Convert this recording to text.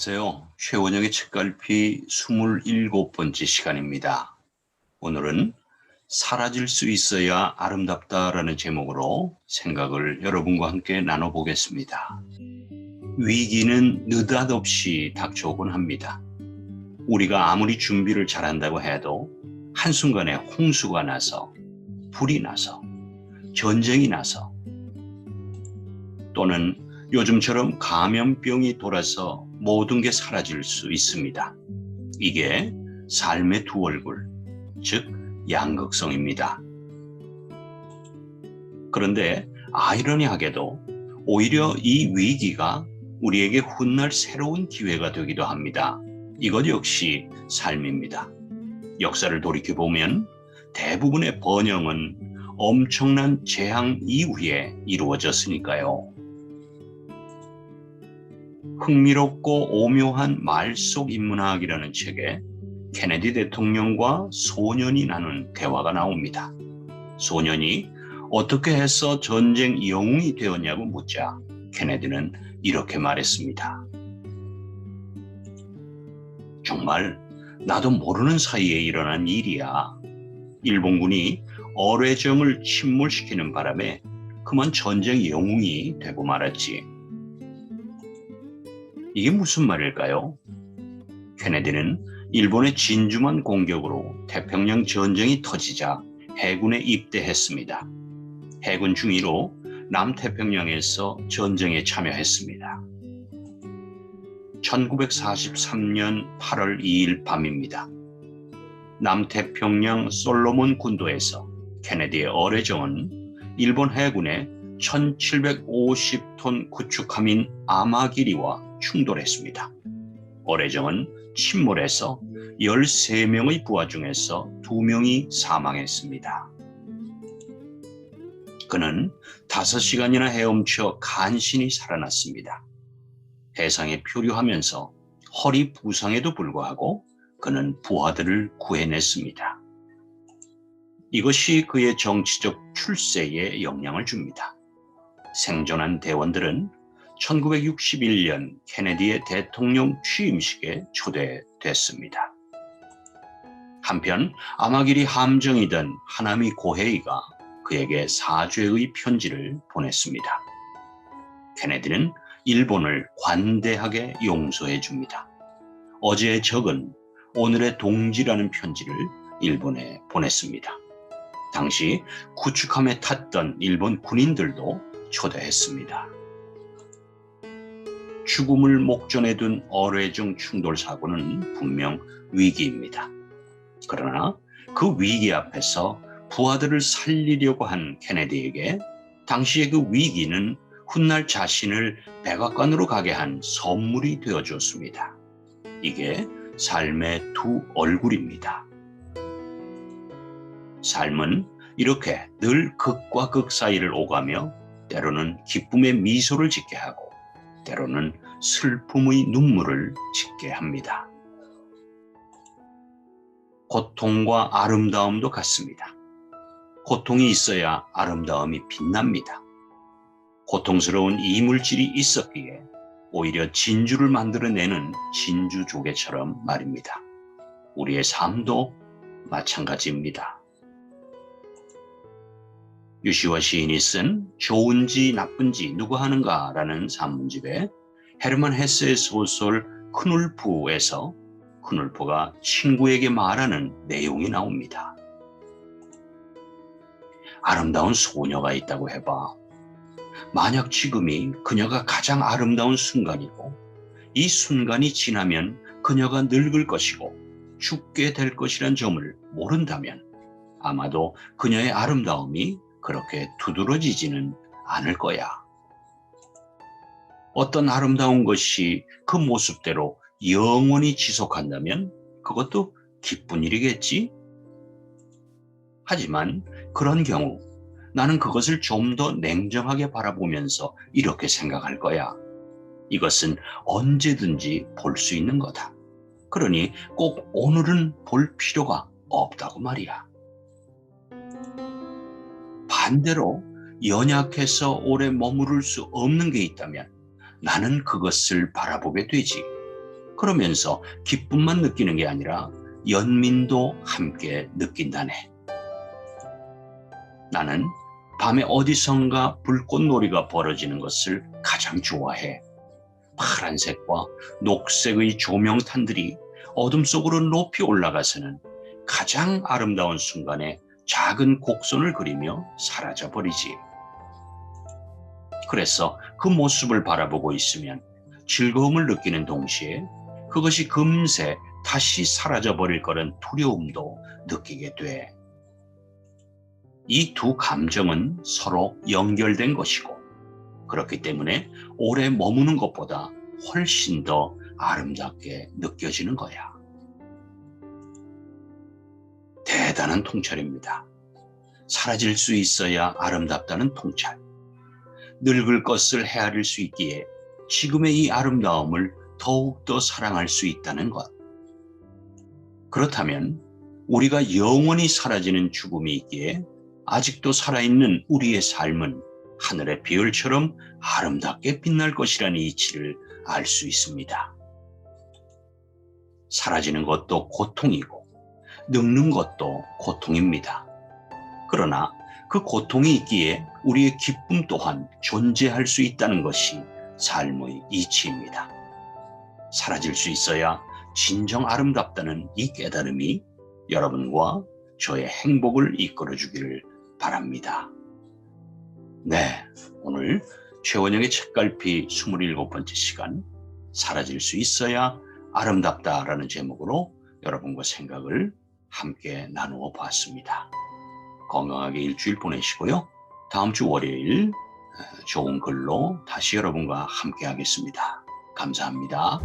안녕하세요. 최원영의 책갈피 27번째 시간입니다. 오늘은 사라질 수 있어야 아름답다라는 제목으로 생각을 여러분과 함께 나눠보겠습니다. 위기는 느닷없이 닥쳐오곤 합니다. 우리가 아무리 준비를 잘한다고 해도 한순간에 홍수가 나서 불이 나서 전쟁이 나서 또는 요즘처럼 감염병이 돌아서 모든 게 사라질 수 있습니다. 이게 삶의 두 얼굴, 즉 양극성입니다. 그런데 아이러니하게도 오히려 이 위기가 우리에게 훗날 새로운 기회가 되기도 합니다. 이것 역시 삶입니다. 역사를 돌이켜보면 대부분의 번영은 엄청난 재앙 이후에 이루어졌으니까요. 흥미롭고 오묘한 말속 인문학이라는 책에 케네디 대통령과 소년이 나눈 대화가 나옵니다. 소년이 어떻게 해서 전쟁 영웅이 되었냐고 묻자 케네디는 이렇게 말했습니다. 정말 나도 모르는 사이에 일어난 일이야. 일본군이 어뢰정을 침몰시키는 바람에 그만 전쟁 영웅이 되고 말았지. 이게 무슨 말일까요? 케네디는 일본의 진주만 공격으로 태평양 전쟁이 터지자 해군에 입대했습니다. 해군 중위로 남태평양에서 전쟁에 참여했습니다. 1943년 8월 2일 밤입니다. 남태평양 솔로몬 군도에서 케네디의 어뢰정은 일본 해군의 1750톤 구축함인 아마기리와 충돌했습니다. 어뢰정은 침몰해서 13명의 부하 중에서 2명이 사망했습니다. 그는 5시간이나 헤엄쳐 간신히 살아났습니다. 해상에 표류하면서 허리 부상에도 불구하고 그는 부하들을 구해냈습니다. 이것이 그의 정치적 출세에 영향을 줍니다. 생존한 대원들은 1961년 케네디의 대통령 취임식에 초대됐습니다. 한편 아마기리 함정이던 하나미 고헤이가 그에게 사죄의 편지를 보냈습니다. 케네디는 일본을 관대하게 용서해 줍니다. 어제의 적은 오늘의 동지라는 편지를 일본에 보냈습니다. 당시 구축함에 탔던 일본 군인들도 초대했습니다. 죽음을 목전에 둔 어뢰정 충돌 사고는 분명 위기입니다. 그러나 그 위기 앞에서 부하들을 살리려고 한 케네디에게 당시의 그 위기는 훗날 자신을 백악관으로 가게 한 선물이 되어 줬습니다. 이게 삶의 두 얼굴입니다. 삶은 이렇게 늘 극과 극 사이를 오가며 때로는 기쁨의 미소를 짓게 하고 때로는 슬픔의 눈물을 짓게 합니다. 고통과 아름다움도 같습니다. 고통이 있어야 아름다움이 빛납니다. 고통스러운 이물질이 있었기에 오히려 진주를 만들어내는 진주 조개처럼 말입니다. 우리의 삶도 마찬가지입니다. 유시와 시인이 쓴 좋은지 나쁜지 누구 하는가 라는 산문집에 헤르만 헤스의 소설 크눌프에서 크눌프가 친구에게 말하는 내용이 나옵니다. 아름다운 소녀가 있다고 해봐. 만약 지금이 그녀가 가장 아름다운 순간이고 이 순간이 지나면 그녀가 늙을 것이고 죽게 될 것이란 점을 모른다면 아마도 그녀의 아름다움이 그렇게 두드러지지는 않을 거야. 어떤 아름다운 것이 그 모습대로 영원히 지속한다면 그것도 기쁜 일이겠지? 하지만 그런 경우 나는 그것을 좀 더 냉정하게 바라보면서 이렇게 생각할 거야. 이것은 언제든지 볼 수 있는 거다. 그러니 꼭 오늘은 볼 필요가 없다고 말이야. 반대로 연약해서 오래 머무를 수 없는 게 있다면 나는 그것을 바라보게 되지. 그러면서 기쁨만 느끼는 게 아니라 연민도 함께 느낀다네. 나는 밤에 어디선가 불꽃놀이가 벌어지는 것을 가장 좋아해. 파란색과 녹색의 조명탄들이 어둠 속으로 높이 올라가서는 가장 아름다운 순간에 작은 곡선을 그리며 사라져 버리지. 그래서 그 모습을 바라보고 있으면 즐거움을 느끼는 동시에 그것이 금세 다시 사라져 버릴 거란 두려움도 느끼게 돼. 이 두 감정은 서로 연결된 것이고, 그렇기 때문에 오래 머무는 것보다 훨씬 더 아름답게 느껴지는 거야. 대단한 통찰입니다. 사라질 수 있어야 아름답다는 통찰. 늙을 것을 헤아릴 수 있기에 지금의 이 아름다움을 더욱더 사랑할 수 있다는 것. 그렇다면 우리가 영원히 사라지는 죽음이 있기에 아직도 살아있는 우리의 삶은 하늘의 별처럼 아름답게 빛날 것이라는 이치를 알 수 있습니다. 사라지는 것도 고통이고 늙는 것도 고통입니다. 그러나 그 고통이 있기에 우리의 기쁨 또한 존재할 수 있다는 것이 삶의 이치입니다. 사라질 수 있어야 진정 아름답다는 이 깨달음이 여러분과 저의 행복을 이끌어 주기를 바랍니다. 네, 오늘 최원영의 책갈피 27번째 시간 사라질 수 있어야 아름답다라는 제목으로 여러분과 생각을 함께 나누어 보았습니다. 건강하게 일주일 보내시고요. 다음 주 월요일 좋은 글로 다시 여러분과 함께 하겠습니다. 감사합니다.